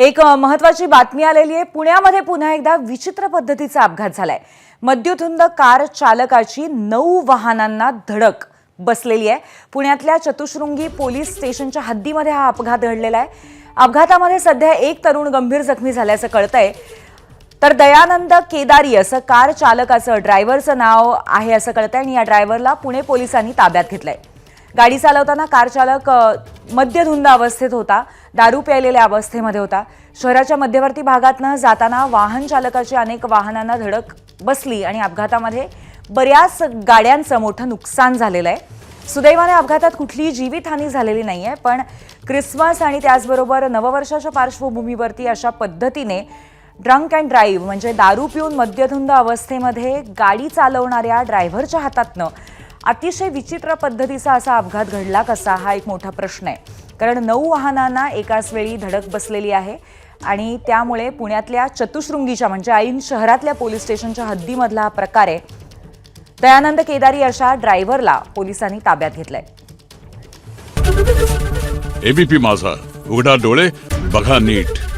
एक महत्वाची बातमी आलेली आहे. पुण्यामध्ये पुन्हा एकदा विचित्र पद्धतीचा अपघात झालाय. मद्युथुंद कार चालकाची नऊ वाहनांना धडक बसलेली आहे. पुण्यातल्या चतुशृंगी पोलीस स्टेशनच्या हद्दीमध्ये हा अपघात घडलेला आहे. अपघातामध्ये सध्या एक तरुण गंभीर जखमी झाल्याचं कळतंय. तर दयानंद केदारी असं कार चालकाचं ड्रायव्हरचं नाव आहे असं कळतंय आणि या ड्रायव्हरला पुणे पोलिसांनी ताब्यात घेतलंय. गाडी चालवताना कार चालक मद्यधुंद अवस्थेत होता. दारू प्यायलेल्या अवस्थेमध्ये होता. शहराच्या मध्यवर्ती भागातनं जाताना वाहन चालकाची अनेक वाहनांना धडक बसली आणि अपघातामध्ये बऱ्याच गाड्यांचं मोठं नुकसान झालेलं आहे. सुदैवाने अपघातात कुठलीही जीवितहानी झालेली नाही आहे पण क्रिसमस आणि त्याचबरोबर नववर्षाच्या पार्श्वभूमीवरती अशा पद्धतीने ड्रंक अँड ड्राईव्ह म्हणजे दारू पिऊन मद्यधुंद अवस्थेमध्ये गाडी चालवणाऱ्या ड्रायव्हरच्या हातातनं अतिशय विचित्र पद्धतीचा असा अपघात घडला कसा हा एक मोठा प्रश्न आहे. कारण नऊ वाहनांना एकाच वेळी धडक बसलेली आहे आणि त्यामुळे पुण्यातल्या चतुशृंगीच्या म्हणजे ऐन शहरातल्या पोलीस स्टेशनच्या हद्दीमधला हा प्रकार आहे. दयानंद केदारी अशा ड्रायव्हरला पोलिसांनी ताब्यात घेतलंय. एबीपी माझा. उघडा डोळे बघा नीट.